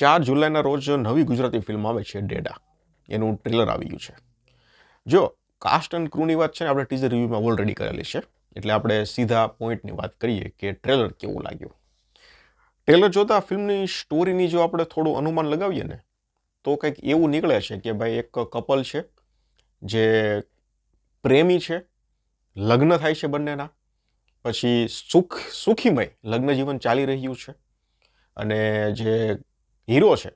ચાર જુલાઈના રોજ નવી ગુજરાતી ફિલ્મ આવે છે, ડેડા. એનું ટ્રેલર આવી ગયું છે. જો કાસ્ટ એન્ડ ક્રૂની વાત છે ને, આપણે ટીઝર રિવ્યુમાં ઓલરેડી કરેલી છે. એટલે આપણે સીધા પોઈન્ટની વાત કરીએ કે ટ્રેલર કેવું લાગ્યું. ટ્રેલર જોતાં ફિલ્મની સ્ટોરીની જો આપણે થોડું અનુમાન લગાવીએ ને, તો કંઈક એવું નીકળે છે કે ભાઈ એક કપલ છે, જે પ્રેમી છે, લગ્ન થાય છે બંનેના. પછી સુખ, સુખીમય લગ્ન જીવન ચાલી રહ્યું છે. અને જે હીરો છે.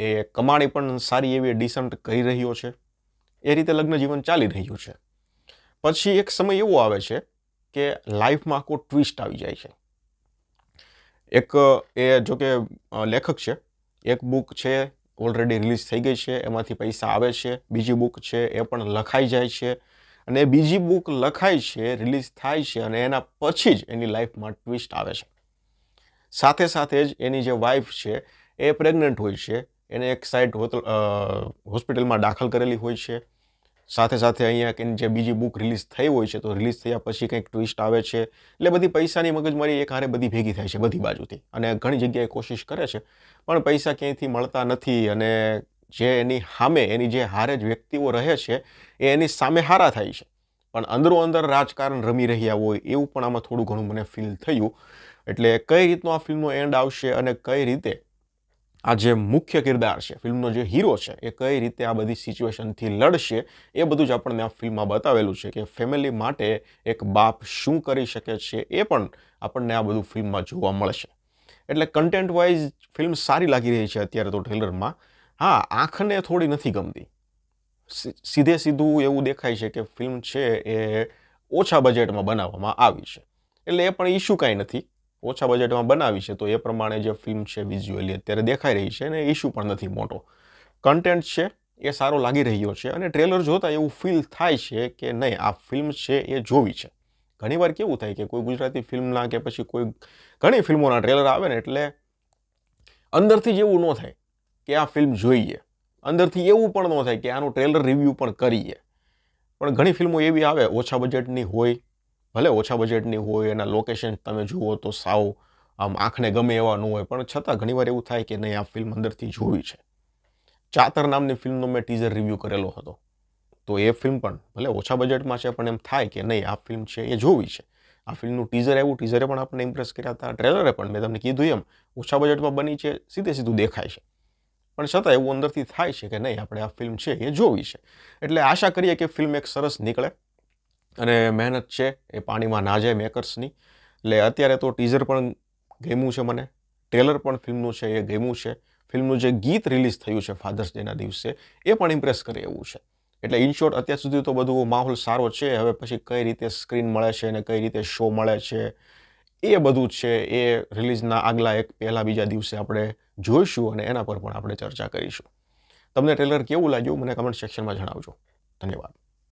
એ કમાણી પણ સારી એવી ડિસન્ટ કરી રહ્યો છે. એ રીતે લગ્ન જીવન ચાલી રહ્યું છે. પછી એક સમય એવો આવે છે કે લાઈફમાં આખો ટ્વિસ્ટ આવી જાય છે. એક, એ જો કે લેખક છે. એક બુક છે ઓલરેડી રિલીઝ થઈ ગઈ છે. એમાંથી પૈસા આવે છે. બીજી બુક છે, એ પણ લખાઈ જાય છે. અને બીજી બુક લખાય છે રિલીઝ થાય છે અને એના પછી જ એની લાઈફમાં ટ્વિસ્ટ આવે છે. સાથે સાથે જ એની જે વાઈફ છે એ પ્રેગ્નન્ટ હોય છે. એને એક સાઈડ હોસ્પિટલમાં દાખલ કરેલી હોય છે. સાથે સાથે અહીંયા કે જે બીજી બુક રિલીઝ થઈ હોય છે, તો રિલીઝ થયા પછી કંઈક ટ્વિસ્ટ આવે છે. એટલે બધી પૈસાની મગજમારી એક હારે બધી ભેગી થાય છે, બધી બાજુથી. અને ઘણી જગ્યાએ કોશિશ કરે છે, પણ પૈસા ક્યાંયથી મળતા નથી અને જે એની સામે, એની જે હારે જ વ્યક્તિઓ રહે છે, એ એની સામે હારા થાય છે. પણ અંદરો અંદર રાજકારણ રમી રહ્યા હોય, એવું પણ આમાં થોડું ઘણું મને ફીલ થયું. એટલે કઈ રીતનો આ ફિલ્મનો એન્ડ આવશે અને કઈ રીતે આ જે મુખ્ય કિરદાર છે, ફિલ્મનો જે હીરો છે, એ કઈ રીતે આ બધી સિચ્યુએશનથી લડશે, એ બધું જ આપણને આ ફિલ્મમાં બતાવેલું છે કે ફેમિલી માટે એક બાપ શું કરી શકે છે, એ પણ આપણને આ બધું ફિલ્મમાં જોવા મળશે. એટલે કન્ટેન્ટ વાઇઝ ફિલ્મ સારી લાગી રહી છે અત્યારે તો ટ્રેલરમાં હા, આંખને થોડી નથી ગમતી. સીધે સીધું એવું દેખાય છે કે ફિલ્મ છે એ ઓછા બજેટમાં બનાવવામાં આવી છે. એટલે એ પણ ઇશ્યુ કાંઈ નથી. ઓછા બજેટમાં બનાવી છે, તો એ પ્રમાણે જે ફિલ્મ છે વિઝ્યુઅલી અત્યારે દેખાઈ રહી છે અને ઇશ્યુ પણ નથી મોટો. કન્ટેન્ટ છે, એ સારો લાગી રહ્યો છે અને ટ્રેલર જોતાં એવું ફીલ થાય છે કે નહીં, આ ફિલ્મ છે, એ જોવી છે. ઘણીવાર કેવું થાય કે કોઈ ગુજરાતી ફિલ્મના કે પછી કોઈ ઘણી ફિલ્મોના ટ્રેલર આવે ને એટલે અંદરથી જ એવું ન થાય કે આ ફિલ્મ જોઈએ. અંદરથી એવું પણ ન થાય કે આનું ટ્રેલર રિવ્યૂ પણ કરીએ. પણ ઘણી ફિલ્મો એવી આવે, ઓછા બજેટની હોય ભલે ઓછા બજેટની હોય, એના લોકેશન તમે જુઓ તો સાવ, આમ આંખને ગમે એવા ન હોય, પણ છતાં ઘણીવાર એવું થાય કે નહીં, આ ફિલ્મ અંદરથી જોવી છે. ચાતર નામની ફિલ્મનો મેં ટીઝર રિવ્યૂ કરેલો હતો. તો એ ફિલ્મ પણ ભલે ઓછા બજેટમાં છે, પણ એમ થાય કે નહીં, આ ફિલ્મ છે, એ જોવી છે. આ ફિલ્મનું ટીઝર આવ્યું ટીઝરે પણ આપણને ઇમ્પ્રેસ કર્યા હતા ટ્રેલરે પણ મેં તમને કીધું એમ, ઓછા બજેટમાં બની છે, સીધે સીધું દેખાય છે. પણ છતાં એવું અંદરથી થાય છે કે નહીં, આપણે આ ફિલ્મ છે, એ જોવી છે. એટલે આશા કરીએ કે ફિલ્મ એક સરસ નીકળે. અને મહેનત છે એ પાણીમાં ના જાય મેકર્સની એટલે અત્યારે તો ટીઝર પણ ગમ્યું છે મને. ટ્રેલર પણ ફિલ્મનું છે, એ ગમ્યું છે. ફિલ્મનું જે ગીત રિલીઝ થયું છે ફાધર્સ ડેના દિવસે, એ પણ ઇમ્પ્રેસ કરે એવું છે. એટલે ઇન શોર્ટ અત્યાર સુધી તો બધું માહોલ સારો છે. હવે પછી કઈ રીતે સ્ક્રીન મળે છે અને કઈ રીતે શો મળે છે, એ બધું છે. એ રિલીઝના આગલા એક પહેલાં બીજા દિવસે આપણે જોઈશું અને એના પર પણ આપણે ચર્ચા કરીશું. તમને ટ્રેલર કેવું લાગ્યું? મને કમેન્ટ સેક્શનમાં જણાવજો. ધન્યવાદ.